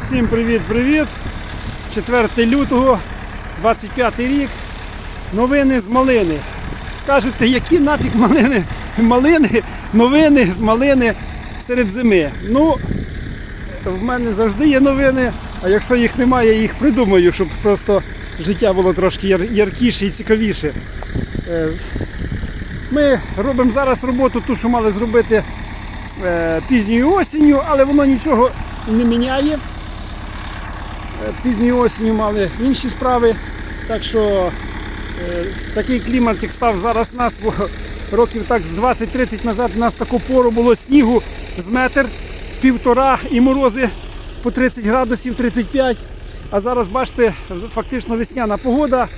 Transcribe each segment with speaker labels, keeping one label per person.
Speaker 1: Всім привіт-привіт! 4 лютого, 25 рік. Новини з малини. Скажете, які нафіг малини? Малини, новини з малини серед зими. Ну, в мене завжди є новини, а якщо їх немає, я їх придумаю, щоб просто життя було трошки яр- яркіше і цікавіше. Е, Ми робимо зараз роботу, ту, що мали зробити е, пізньою осінню, але воно нічого не міняє. Е, Пізньою осінню мали інші справи. Так що е, такий клімат, як став зараз нас, бо років так з 20-30 назад у нас таку пору було снігу з метр, з півтора і морози по 30 градусів, 35. А зараз бачите, фактично весняна погода.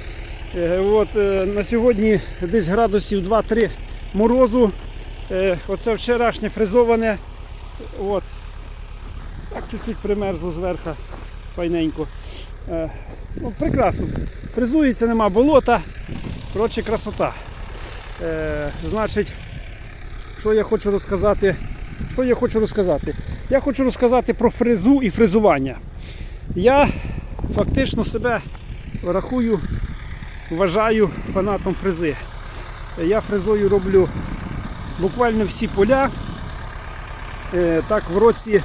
Speaker 1: Е, От, на сьогодні десь градусів 2-3 морозу. Оце вчорашнє фрезоване. От. Так чуть-чуть примерзло зверху, файненько. Е, Ну, прекрасно. Фрезується, нема болота. Коротше, красота. Е, значить, що я хочу розказати? Що я хочу розказати? Я хочу розказати про фрезу і фрезування. Я фактично себе рахую, вважаю фанатом фрези. Я фрезою роблю буквально всі поля. Е, Так, в році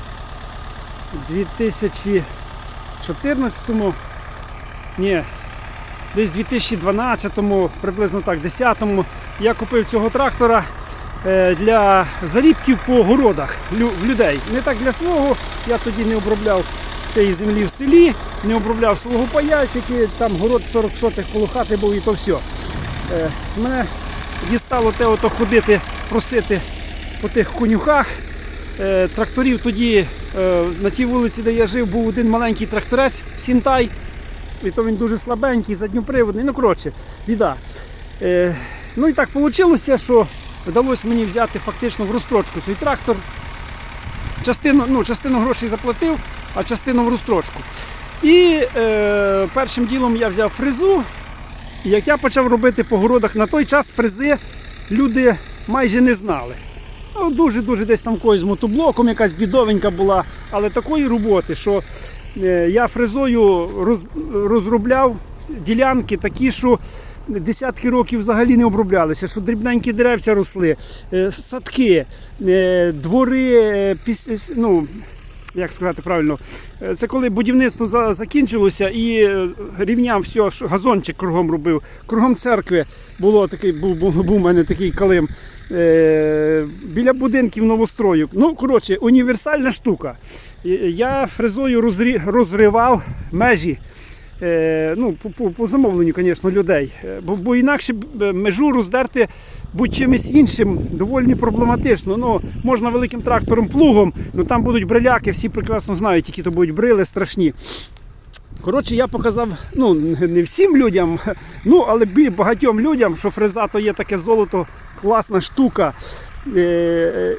Speaker 1: 2014-му, ні, десь 2012-му, приблизно так, 10-му, я купив цього трактора е, для заліпків по городах в людей. Не так для свого, я тоді не обробляв цієї землі в селі, не обробляв свого пая, тільки там город 40 сотих коло хати був і то все. Мене дістало те ото ходити, просити по тих конюхах. Е, Тракторів тоді на тій вулиці, де я жив, був один маленький тракторець Сінтай. І то він дуже слабенький, задньоприводний. Ну, коротше, біда. Е, Ну і так вийшло, що вдалося мені взяти фактично в розстрочку цей трактор. Частину, ну, частину грошей заплатив, а частину в розстрочку. І е, першим ділом я взяв фрезу. І як я почав робити по городах, на той час фрези люди майже не знали. Ну, Дуже-дуже десь там когось з мотоблоком, якась бідовенька була, але такої роботи, що е, я фрезою роз, розробляв ділянки такі, що десятки років взагалі не оброблялися, що дрібненькі деревця росли, е, садки, е, двори, ну, як сказати правильно, е, це коли будівництво закінчилося і е, рівняв все, газончик кругом робив. Кругом церкви було такий, був, був, у мене такий калим. Е, біля будинків новострою. Ну, коротше, універсальна штука. Я фрезою розривав межі. Ну, по, по, по замовленню, звісно, людей. Бо, бо інакше межу роздерти будь-чимось іншим доволі проблематично. Ну, можна великим трактором плугом, ну там будуть бриляки, всі прекрасно знають, які то будуть брили страшні. Коротше, я показав ну, не всім людям, ну, але багатьом людям, що фреза то є таке золото, класна штука. Е, е,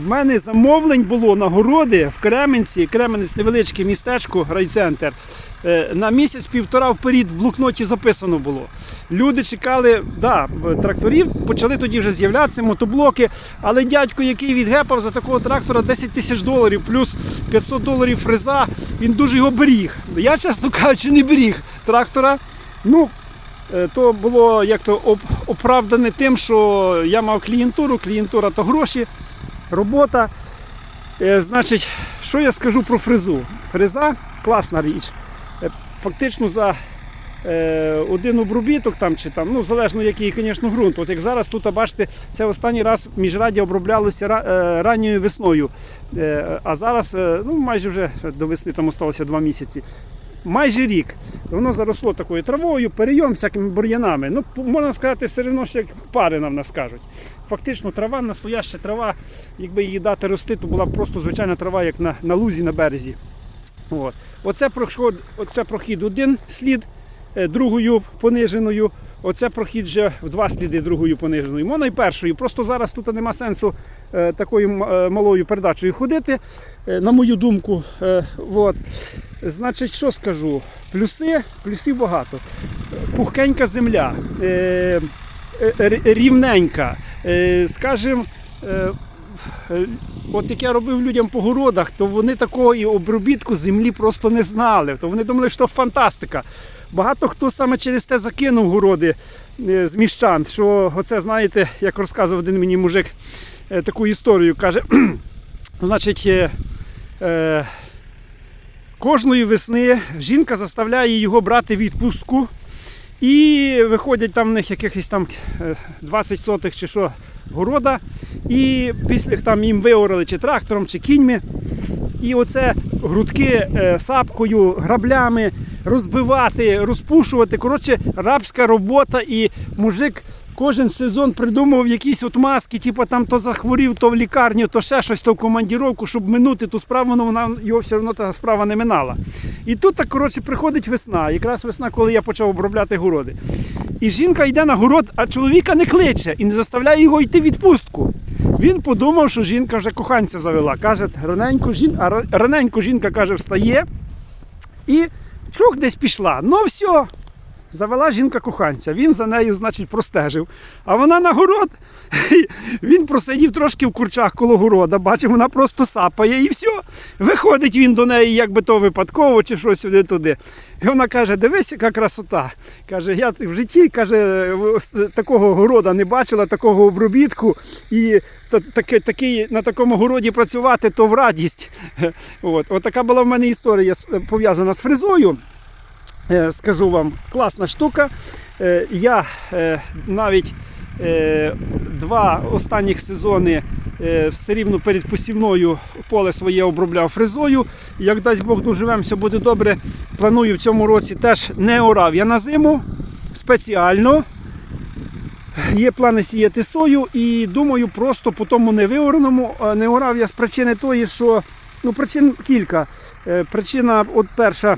Speaker 1: В мене замовлень було нагороди в Кременці, Кременець невеличке містечко, райцентр. Е, На місяць-півтора вперед в блокноті записано було. Люди чекали, да, тракторів, почали тоді вже з'являтися мотоблоки, але дядько, який відгепав за такого трактора 10 тисяч доларів плюс 500 доларів фреза, він дуже його беріг. Я, чесно кажучи, не беріг трактора. Ну, то було як то оправдане тим, що я мав клієнтуру, клієнтура то гроші, робота. Е, Значить, що я скажу про фрезу? Фреза класна річ. Е, Фактично за е, один обробіток там, чи там, ну залежно який, звісно, ґрунт. От як зараз тут, бачите, це останній раз міжраді оброблялося е, ранньою весною. Е, а зараз, е, ну майже вже до весни там залишилося два місяці майже рік. Воно заросло такою травою, перейом, всякими бур'янами. Ну, можна сказати, все одно, що як парина в нас кажуть. Фактично, трава, настояща трава, якби її дати рости, то була б просто звичайна трава, як на, на лузі на березі. От. Оце, прохід оце прохід один слід е, другою пониженою. Оце прохід вже в два сліди другою пониженою. Можна і першою. Просто зараз тут нема сенсу е, такою е, малою передачею ходити, е, на мою думку. От. Значить, що скажу? Плюси, плюсів багато. Пухкенька земля, рівненька, скажімо, от як я робив людям по городах, то вони такого обробітку землі просто не знали. То вони думали, що фантастика. Багато хто саме через те закинув городи е, з міщан, що оце, знаєте, як розказував один мені мужик е, таку історію, каже, значить, е, е, кожної весни жінка заставляє його брати відпустку. І виходять там в них якихось там е, 20 сотих чи що города. І після там їм виорали чи трактором, чи кіньми. І оце грудки е, сапкою, граблями розбивати, розпушувати. Коротше, рабська робота. І мужик кожен сезон придумував якісь от маски, типу там то захворів, то в лікарню, то ще щось, то в командіровку, щоб минути ту справу, але вона його все одно та справа не минала. І тут так коротше приходить весна, якраз весна, коли я почав обробляти городи. І жінка йде на город, а чоловіка не кличе і не заставляє його йти в відпустку. Він подумав, що жінка вже коханця завела. Каже, раненько, жінка, раненько жінка каже, встає і чух десь пішла. Ну все, завела жінка коханця. Він за нею, значить, простежив. А вона на город. Він просидів трошки в курчах коло города, бачив, вона просто сапає і все. Виходить він до неї, як би то випадково, чи щось сюди туди. І вона каже: дивись, яка красота. Каже, я в житті каже, такого города не бачила, такого обробітку. І та- таке, такий, на такому городі працювати, то в радість. От, от була в мене історія пов'язана з фрезою. Е, скажу вам, класна штука. Е, Я е, навіть два останніх сезони е, все рівно перед посівною поле своє обробляв фрезою. Як дасть Бог доживемо, все буде добре. Планую в цьому році теж не орав. Я на зиму спеціально. Є плани сіяти сою і думаю, просто по тому невиораному е, не орав я з причини тої, що ну, причин кілька. Е, Причина, от перша,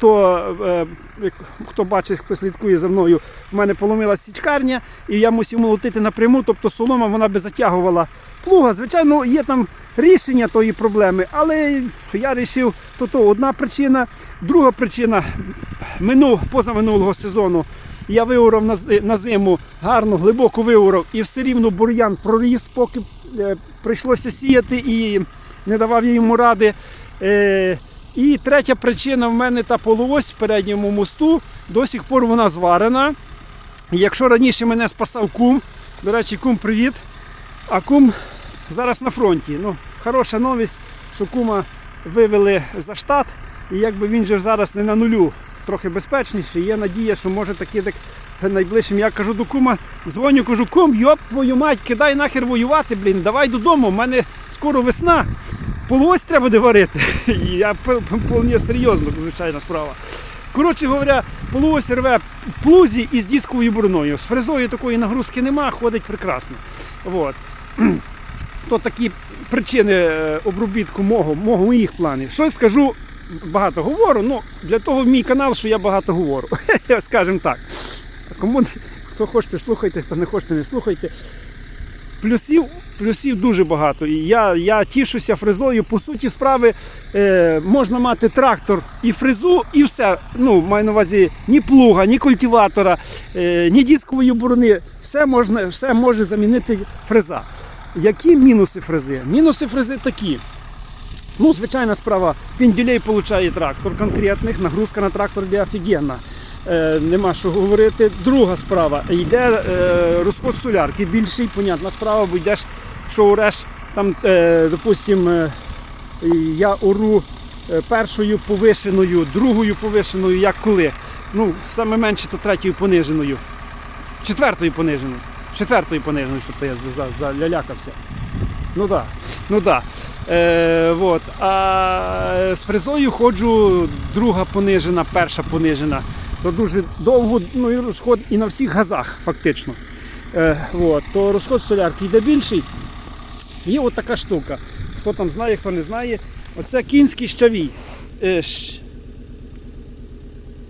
Speaker 1: то е, хто бачить, хто слідкує за мною, в мене поломилася січкарня, і я мусив молотити напряму, тобто солома вона би затягувала плуга. Звичайно, є там рішення тої проблеми, але я вирішив, то то одна причина. Друга причина минув позаминулого сезону. Я виорав на, на зиму, гарно, глибоко виорав, і все рівно бур'ян проріс, поки е, прийшлося сіяти і не давав я йому ради. Е, і третя причина в мене та полуось в передньому мосту. До сих пор вона зварена. Якщо раніше мене спасав кум, до речі, кум, привіт. А кум зараз на фронті. Ну, хороша новість, що кума вивели за штат, і якби він же зараз не на нулю, трохи безпечніший. Є надія, що може таки так найближчим. Я кажу до кума, дзвоню, кажу, кум, йоп, твою мать, кидай нахер воювати, блін, давай додому, у мене скоро весна. Полось треба буде. Я вполне серйозно, звичайна справа. Коротше говоря, полуось рве в плузі із дисковою бурною. З фрезою такої нагрузки нема, ходить прекрасно. Вот. То такі причини е, обробітку мого, мого моїх планів. Щось скажу, багато говорю. Ну, для того мій канал, що я багато говорю. Скажімо так. Кому хто хочете, слухайте, хто не хочете, не слухайте. Плюсів, плюсів дуже багато. І я, я тішуся фрезою. По суті справи е, можна мати трактор і фрезу, і все. Ну, маю на увазі ні плуга, ні культиватора, е, ні дискової борони. Все, можна, все може замінити фреза. Які мінуси фрези? Мінуси фрези такі. Ну, звичайна справа, піндюлей получає трактор конкретних, нагрузка на трактор йде офігенна. Е, нема що говорити. Друга справа, йде е, розход солярки більший, понятна справа, бо йдеш, що ореш, там, е, допустим, е, я ору першою повишеною, другою повишеною, як коли. Ну, саме менше, то третьою пониженою. Четвертою пониженою. Четвертою пониженою, щоб я за- за- залялякався. Ну так, ну так. Е, вот. А з фрезою ходжу друга понижена, перша понижена. То дуже довго, ну і розход і на всіх газах, фактично. Е, вот. То розход солярки йде більший. Є от штука. Хто там знає, хто не знає. Оце кінський щавій. Е, ш...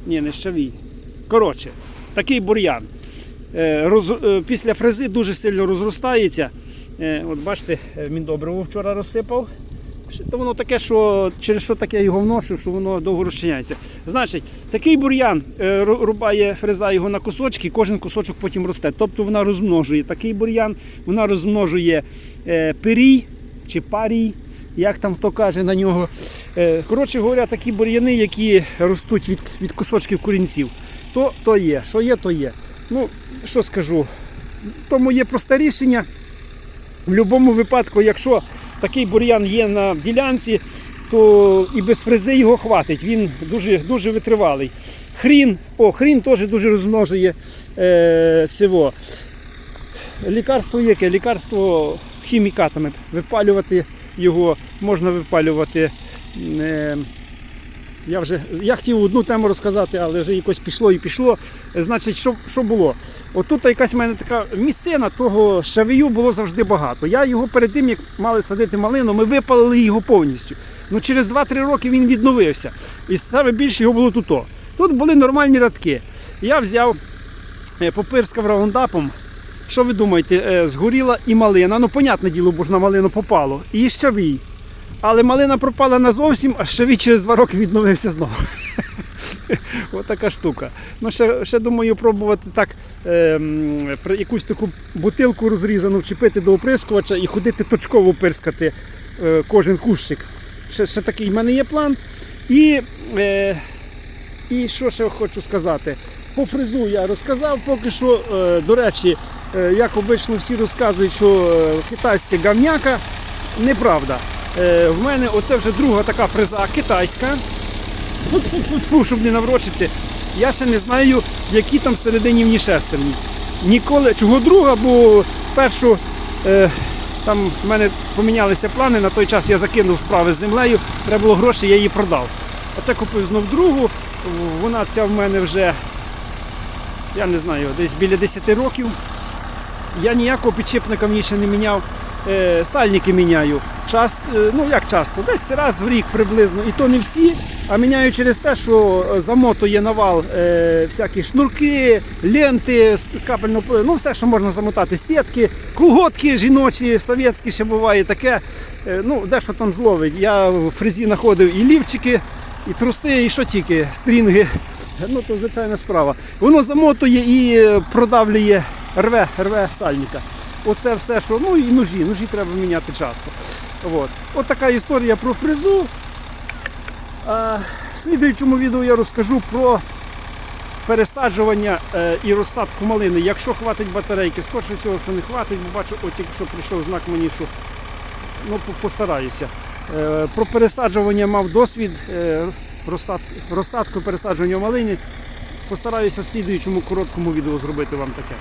Speaker 1: Ні, не щавій. Коротше, такий бур'ян. Е, роз, е, після фрези дуже сильно розростається. Е, от бачите, е, міндобриво вчора розсипав. То воно таке, що через що таке його вношив, що воно довго розчиняється. Значить, такий бур'ян е, рубає фреза його на кусочки, кожен кусочок потім росте. Тобто вона розмножує такий бур'ян, вона розмножує е, пирій, чи парій, як там хто каже на нього. Е, Коротше говоря, такі бур'яни, які ростуть від, від кусочків корінців. То, то є, що є, то є. Ну, що скажу, тому є просте рішення. В будь-якому випадку, якщо такий бур'ян є на ділянці, то і без фрези його хватить. Він дуже, дуже витривалий. Хрін, о, хрін теж дуже розмножує е, цього. Лікарство яке? Лікарство хімікатами. Випалювати його можна випалювати. Е, я вже я хотів одну тему розказати, але вже якось пішло і пішло. Значить, що, що було? Отут якась в мене така місцина, того шавію було завжди багато. Я його перед тим, як мали садити малину, ми випалили його повністю. Ну, через 2-3 роки він відновився. І саме більше його було тут. Тут були нормальні рядки. Я взяв, е, попирскав раундапом. Що ви думаєте, е, згоріла і малина. Ну, понятне діло, бо ж на малину попало. І щавій. Але малина пропала назовсім, а щавій через два роки відновився знову. Ось така штука. Ну, ще, ще думаю, пробувати так е, якусь таку бутилку розрізану вчепити до оприскувача і ходити точково пирскати е, кожен кущик. Ще, ще такий в мене є план. І, е, і що ще хочу сказати? По фрезу я розказав поки що. Е, до речі, е, як обично всі розказують, що е, китайське гавняка. Неправда. Е, в мене оце вже друга така фреза китайська. Тьфу-тьфу-тьфу, щоб не наврочити. Я ще не знаю, які там всередині в шестерні. Ніколи. Чого друга, бо першу е, там в мене помінялися плани. На той час я закинув справи з землею, треба було гроші, я її продав. А це купив знов другу. Вона ця в мене вже, я не знаю, десь біля 10 років. Я ніякого підшипника в ній ще не міняв. Е, сальники міняю. Часто, ну як часто, десь раз в рік приблизно. І то не всі, а міняю через те, що е, замотує навал е, всякі шнурки, ленти, капельно, ну все, що можна замотати, сітки, колготки жіночі, совєтські ще буває таке. Е, ну, дещо там зловить. Я в фрезі знаходив і лівчики, і труси, і що тільки, стрінги. Ну, то звичайна справа. Воно замотує і е, продавлює, рве, рве сальника. Оце все, що. Ну і ножі. Ножі треба міняти часто. От. От така історія про фрезу. А, в слідуючому відео я розкажу про пересаджування е, і розсадку малини. Якщо хватить батарейки, скорше всього, що не хватить, бо бачу, от тільки прийшов знак мені, що ну, постараюся. Е, про пересаджування мав досвід, е, розсадку пересаджування малини. Постараюся в слідуючому короткому відео зробити вам таке.